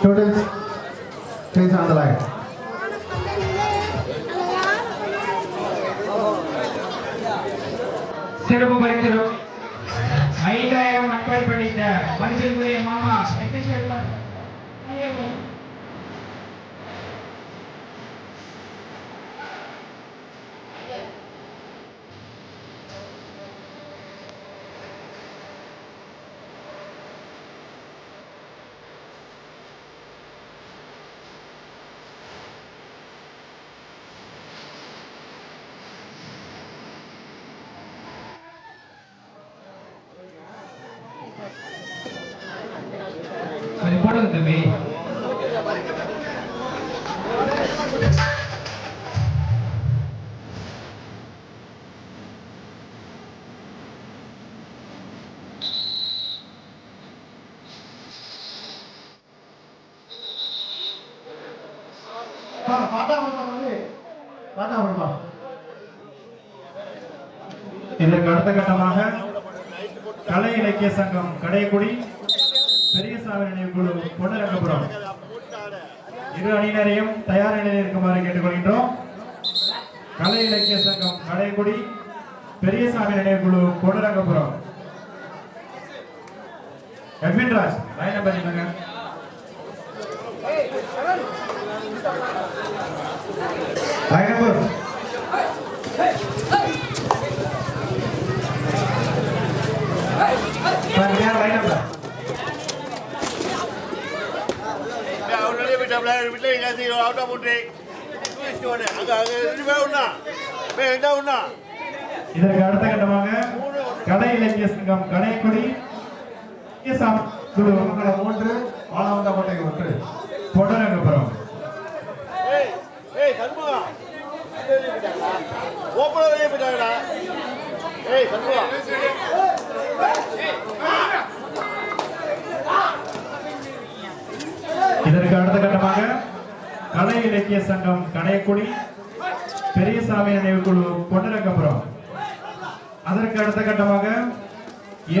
Students, please on the line. Servo Barikero. தம்பி இதற்கு அடுத்த கட்டமாக கலை இலக்கிய சங்கம் கடைக்குடி பெரியசாமி நினைவு பொன்னரங்கபுரம் இரு அணியினரையும் தயார் நிலையில் இருக்குமாறு கேட்டுக்கொள்கின்றோம். கலை இலக்கிய சங்கம் Kadaikudi Periyasamy நினைவுக்குழு Ponnarangapuram Edwin Raj line number என்னங்க ரெண்டு பேர் ஒன்றா மே என்ன ஒன்றா இதற்கு அடுத்த கட்டமாக கலை இலக்கிய சங்கம் பெரியசாமி குழு மங்களம் மூன்று வாழவந்தக்கோட்டை ஒன்று பொன்னரங்கபுரம் ஏய் ஏய் சண்முகா ஓப்பனாக வெளியே போயிட்டாங்கடா ஏய் சண்முகா இதற்கு அடுத்த கட்டமாக கலை இலக்கிய சங்கம் கடையக்குடி பெரியசாமி நினைவு குழு பொன்னரங்கபுரம் அதற்கு அடுத்த கட்டமாக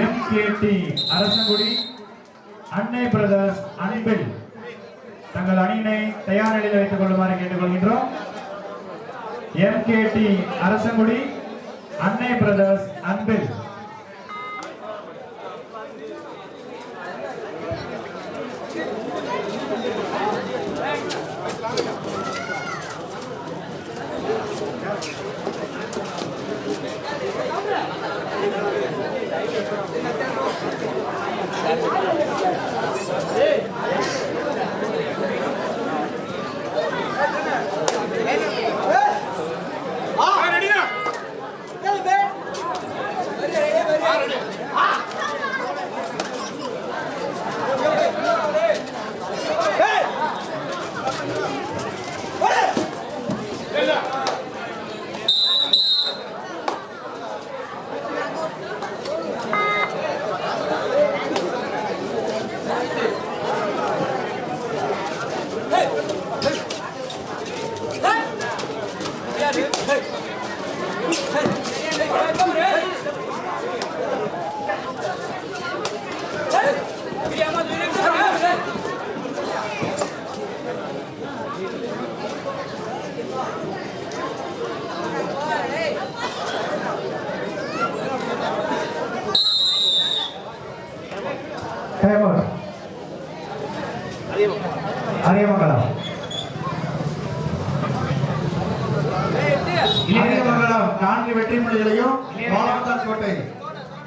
எம் கேடி அரசங்குடி அன்னை பிரதர்ஸ் அன்பில் தங்கள் அணியினை தயார் நிலையில் வைத்துக் கொள்ளுமாறு கேட்டுக்கொள்கின்றோம். MKD Arasangudi Annai brothers Anbil Ariyamangalam Ariyamangalam நான்கு வெற்றி மொழிகளையும் வாழவந்தான் கோட்டை.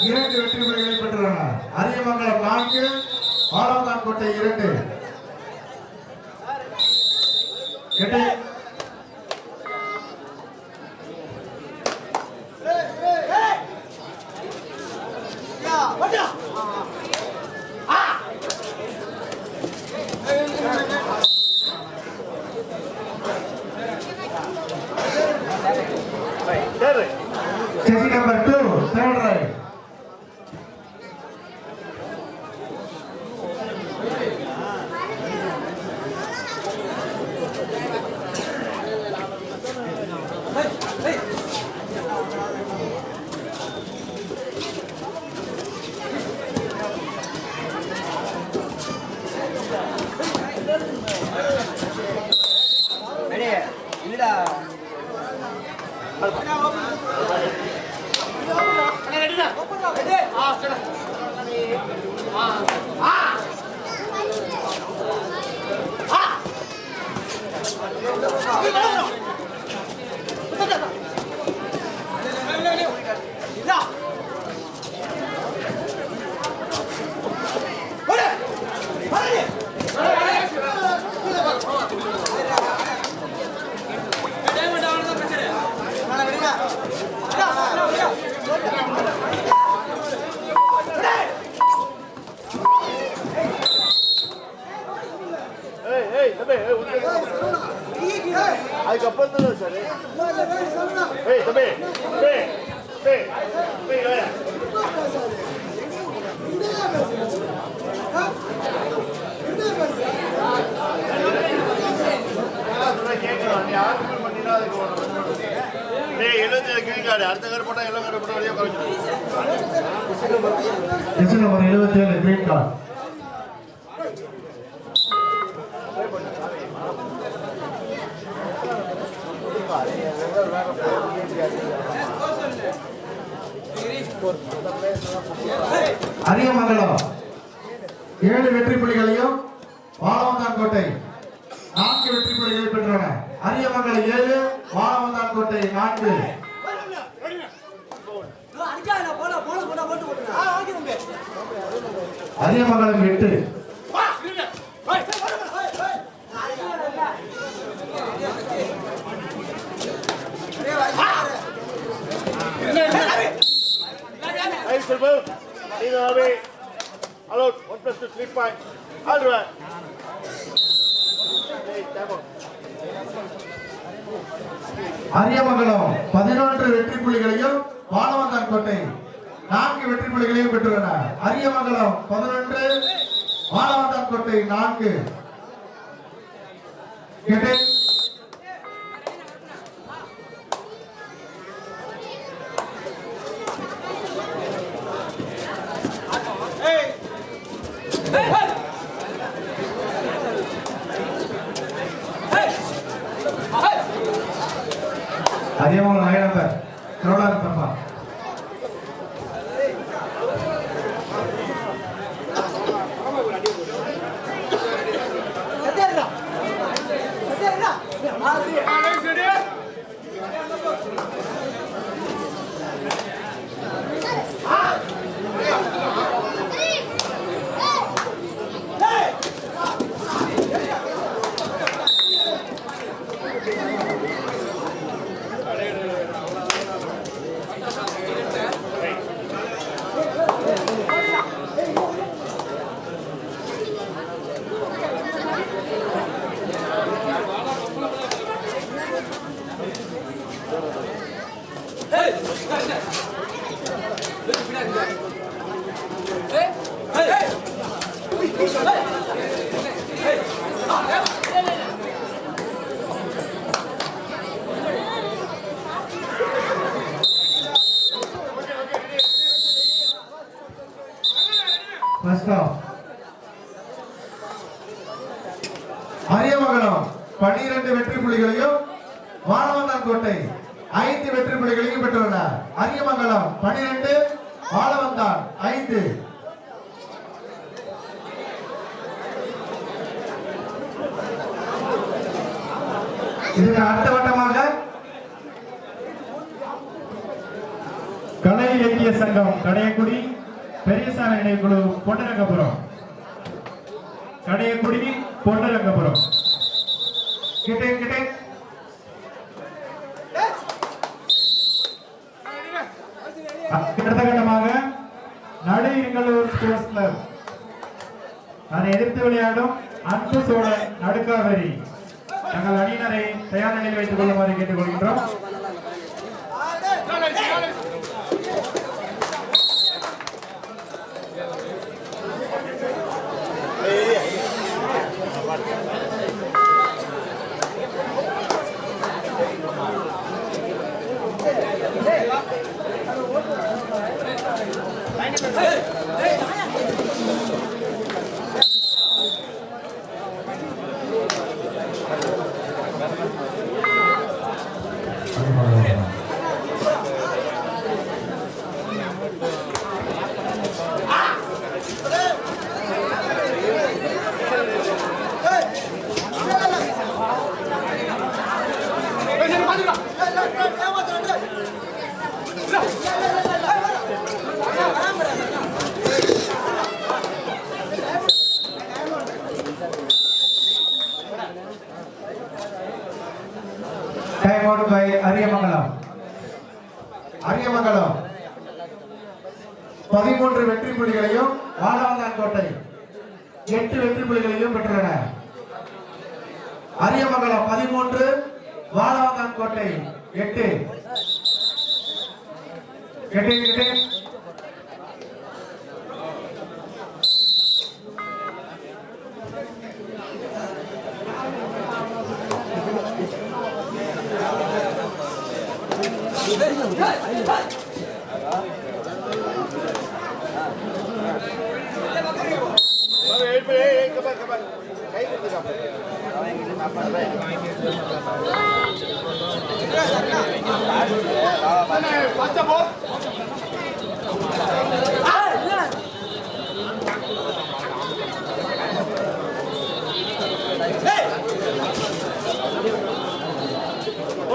இரண்டு வெற்றி மொழிகளை பெற்றுள்ளன அரியமங்கலம் நான்கு வாழவந்தான் கோட்டை இரண்டு. Number Barcelona. அதுக்கப்புறம் தான் சார். ஏய் தம்பி அடுத்த கார்டு போட்டால் எல்லாம் கார்டு போட்டால் வெளியே குறைஞ்சிடும் நம்பர் எழுபத்தி ஏழு கிரீன் கார்டு அரியமங்கலம் ஏழு வெற்றி புள்ளிகளையும் வாழவந்தான் கோட்டை. நான்கு வெற்றி புள்ளிகளை பெற்றன. அரியமங்கலம் ஏழு வாழவந்தான் கோட்டை நான்கு. அரியமங்கலம் எட்டு. Thanks, Silver. In the way. Allowed. One plus two, three point. All right. Hey, Ariyamangalam பதினொன்று வெற்றி புள்ளிகளையும் பாலவந்தான் கோட்டை நான்கு வெற்றி புள்ளிகளையும் பெற்றுள்ளன அரியமங்கலம் பதினொன்று பாலவந்தான் கோட்டை நான்கு அதே அரியமங்கலம் நகை நம்பர் திருவிழா பப்பா நஷ்டம் அரியமங்கலம் பனிரெண்டு வெற்றி புள்ளிகளையும் வாழவந்தான் கோட்டை ஐந்து வெற்றி புள்ளிகளையும் பெற்றுள்ளனர் அரியமங்கலம் பனிரெண்டு வாழவந்தான் ஐந்து. இதுக்கு அடுத்த வட்டமாக கலை இலக்கிய சங்கம் கடையக்குடி. பெரியசாமி நினைவுக்குழு பொன்னரங்கபுரம் கடையக்குடி பொன்னரங்கபுரம் கிட்டே கிட்டே. அடுத்த கட்டமாக நடு ஸ்போர்ட்ஸ் கிளப். அதை எதிர்த்து விளையாடும் அன்பு சோழன் நடுக்காவேரி. தங்கள் அணியினரை தயார் நிலையில் வைத்துக் கொள்ளுமாறு Hey! Hey! அரியமங்கலம் அரியமங்கலம் பதிமூன்று வெற்றி புலிகளையும் வாழவந்தான் கோட்டை எட்டு வெற்றி புலிகளையும் பெற்றுள்ளன. அரியமங்கலம் பதிமூன்று வாழவந்தான் கோட்டை எட்டு. எட்டு எட்டு கை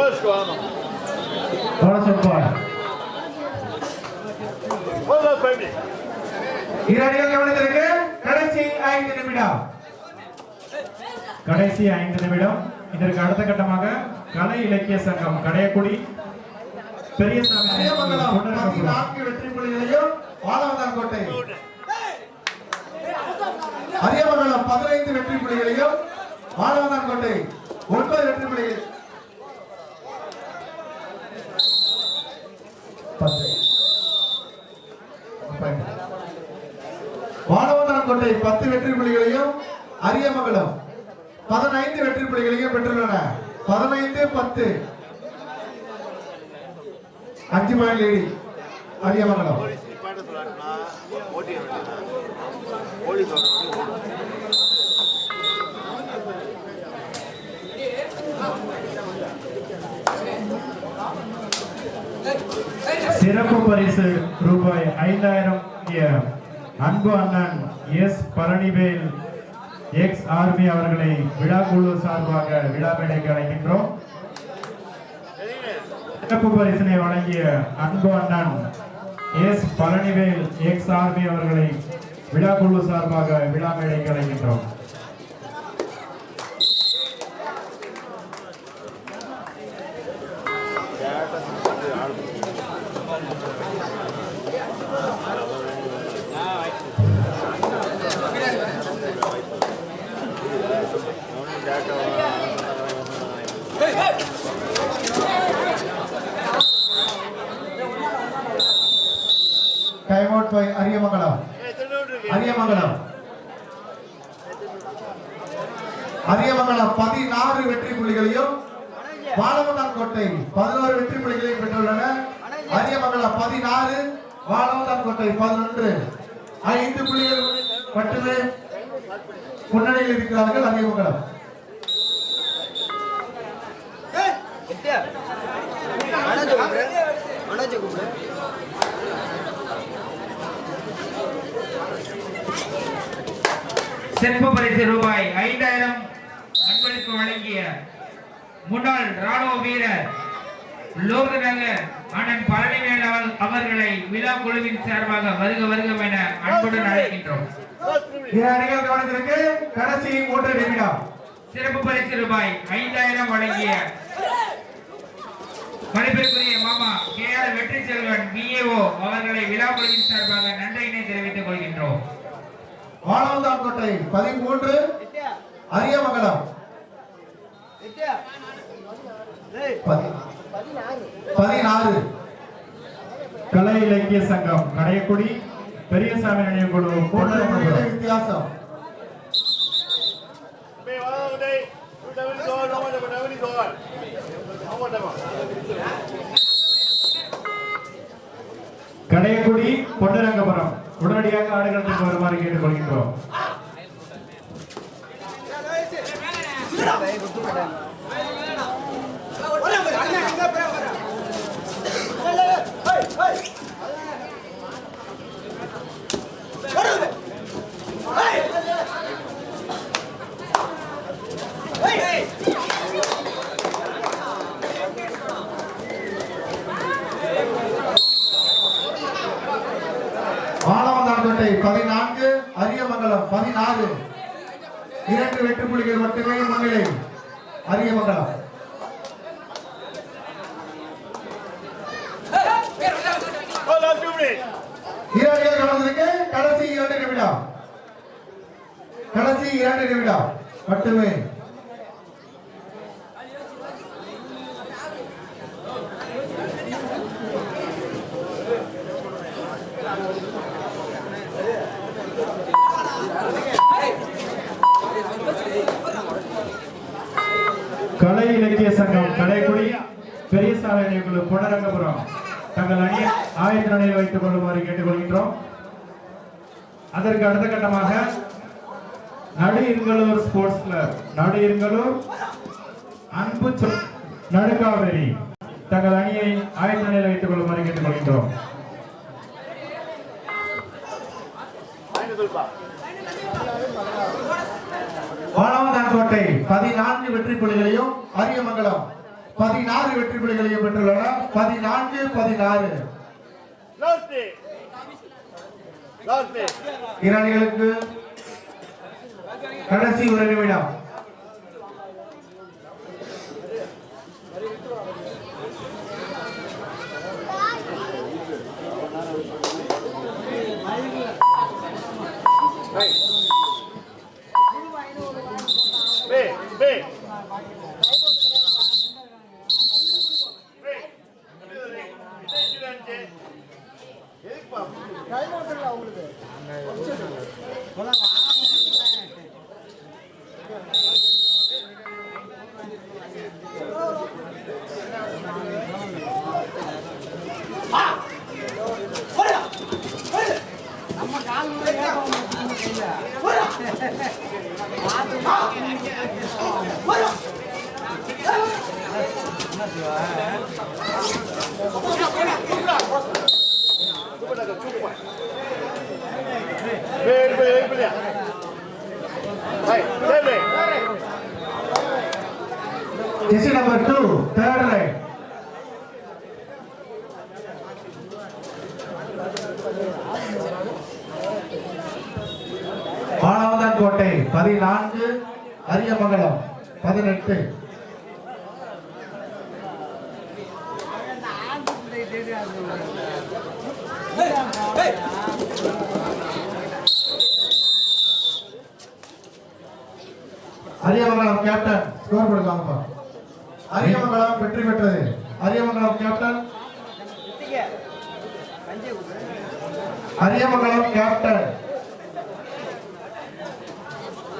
Let's go, Emma. Bonus point Well done, baby. இரு அணிகள் கவனித்திருக்கு கடைசி ஐந்து நிமிடம் கடைசி ஐந்து நிமிடம் இதற்கு அடுத்த கட்டமாக கலை இலக்கிய சங்கம் கடையக்குடி பெரியசாமி வெற்றி புள்ளிகளையும் அரியமங்கலம் பதினைந்து வெற்றி புள்ளிகளையும் வாழவந்தான் கோட்டை. ஒன்பது வெற்றி புள்ளிகள் பத்து. வாழவந்தான் பத்து வெற்றி புள்ளிகளையும் அரியமங்கலம் பதினைந்து வெற்றி புள்ளிகளையும் பெற்றுள்ளன. பதினைந்து பத்து. அஞ்சு பாயிண்ட் லேடி அரியமங்கலம் சிறப்பு பரிசு ரூபாய் ஐந்தாயிரம் அன்பு அண்ணன் எஸ் பழனிவேல் எக்ஸ் ஆர்மி அவர்களை விழா குழு சார்பாக விழா மேடைக்கு அழைக்கின்றோம். சிறப்பு பரிசினை வழங்கிய அன்பு அண்ணன் எஸ் பழனிவேல் எக்ஸ் ஆர்மி அவர்களை விழா குழு சார்பாக விழா மேடைக்கு அழைக்கின்றோம். Time out by Ariyamangalam Ariyamangalam Ariyamangalam பதினாறு வெற்றி புள்ளிகளையும் வாழவந்தான் கோட்டை பதினோரு வெற்றி புள்ளிகளையும் பெற்றுள்ளன. அரியமங்கலம் பதினாறு வாழவந்தான் கோட்டை பதினொன்று. ஐந்து புள்ளிகள் மட்டுமே முன்னணியில் இருக்கிறார்கள் அரியமங்கலம் சிறப்பு பரிசு ரூபாய் ஐந்தாயிரம் அன்பளிப்பு வழங்கிய முன்னாள் ராணுவ வீரர் லோகநகர் அண்ணன் பழனிவேல் அவ- அவர்களை விழா குழுவின் சார்பாக வருக வருக என அன்புடன் அழைக்கின்றோம். கடைசி மூன்று நிமிடம். சிறப்பு பரிசு ரூபாய் ஐந்தாயிரம் வழங்கிய மதிப்பிற்குரிய மாமா கே ஆர் வெற்றி செல்வன் பிஏஓ அவர்களை விழா குழுவின் சார்பாக நன்றியினை தெரிவித்துக் கொள்கின்றோம். வாழவந்தான் கோட்டை பதிமூன்று அரியமங்கலம் பதி- பதினாறு. கலை இலக்கிய சங்கம் கடையக்குடி பெரியசாமி நினைவு குழு வித்தியாசம். கடையக்குடி பொன்னரங்கபுரம். உடனடியாக ஆடுகளத்துக்கு வருமாறு கேட்டுக்கொள்கின்றோம் வாழவந்தான் கோட்டை பதினான்கு அரியமங்கலம் பதினாறு இரண்டு வெற்றி புள்ளிகள் மட்டுமே முன்னிலை அரியமங்கலம் Oh, last கடைசி இரண்டு நிமிடம். கடைசி இரண்டு நிமிடம். மட்டுமே. கலை இலக்கிய சங்கம் கலைக்குடி பெரியசாலை நிகழ்வு புனரங்கபுரம் தங்கள் அணியை ஆயத்த நிலையில் வைத்துக் கொள்ளுமாறு கேட்டுக்கொள்கின்றோம். அதற்கு அடுத்த கட்டமாக நடு இருங்கலூர் ஸ்போர்ட்ஸ் கிளப் நடு இருங்கலூர் அன்பு நடுக்காவேரி தங்கள் அணியை ஆயத்த நிலையில் வைத்துக் கொள்ளுமாறு கேட்டுக்கொள்கின்றோம். வாழவந்தான்கோட்டை பதினான்கு வெற்றி புள்ளிகளையும் அரியமங்கலம் பதினாறு வெற்றி புள்ளிகளையும் பெற்றுள்ளன? பதினான்கு பதினாறு. இராணிகளுக்கு கடைசி ஒரு நிமிடம். வாழவந்தான் பதினான்கு அரியமங்கலம் பதினெட்டு. அரியமங்கலம் கேப்டன் ஸ்கோர் கொடுக்காமப்பா அரியமங்கலம் வெற்றி பெற்றது. அரியமங்கலம் கேப்டன். அரியமங்கலம் கேப்டன்.